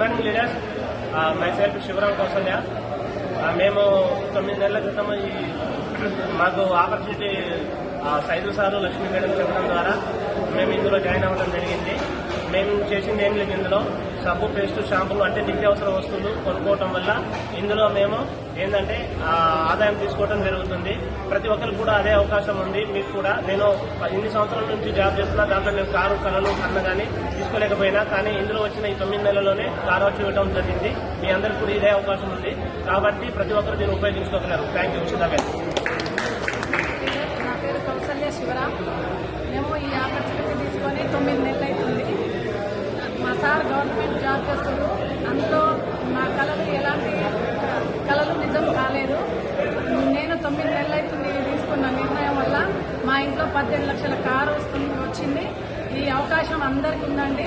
Morning leaders myself Shivaram Kausalya మేము తొమ్మిది నెలల క్రితం ఈ మాకు opportunity Saidu sir Lakshmi madam చెప్పడం ద్వారా మేము ఇందులో జాయిన్ అవ్వడం జరిగింది. మేము చేసింది ఏం లేదు ఇందులో. సబ్బు పేస్ట్ షాంపులు అంటే నిత్యావసర వస్తువులు కొనుక్కోవటం వల్ల ఇందులో మేము ఏంటంటే ఆదాయం తీసుకోవడం జరుగుతుంది. ప్రతి ఒక్కరికి కూడా అదే అవకాశం ఉంది. మీకు కూడా నేను ఇన్ని సంవత్సరాల నుంచి జాబ్ చేస్తున్నా దాంట్లో నేను కారు కళలు కన్న కానీ తీసుకోలేకపోయినా కానీ ఇందులో వచ్చిన ఈ తొమ్మిది నెలల్లోనే కారు వచ్చి ఇవ్వడం జరిగింది. మీ అందరికి కూడా ఇదే అవకాశం ఉంది. కాబట్టి ప్రతి ఒక్కరు దీన్ని ఉపయోగించుకోగలరు. థ్యాంక్ యూ సుధాబేన్ నా పేరు కౌసల్య శివరాం మేము ఈ ఆపర్చునిటీ తీసుకొని తొమ్మిది నెలలు అవుతుంది మా సార్ గవర్నమెంట్ జాబ్ చేస్తారు అందులో నా కళలు ఎలాంటి కళలు నిజం కాలేదు. నేను తొమ్మిది నెలలు అవుతుంది తీసుకున్న నిర్ణయం వల్ల మా ఇంట్లో పద్దెనిమిది లక్షల కారు వస్తుంది వచ్చింది. ఈ అవకాశం అందరికీ ఉందండి.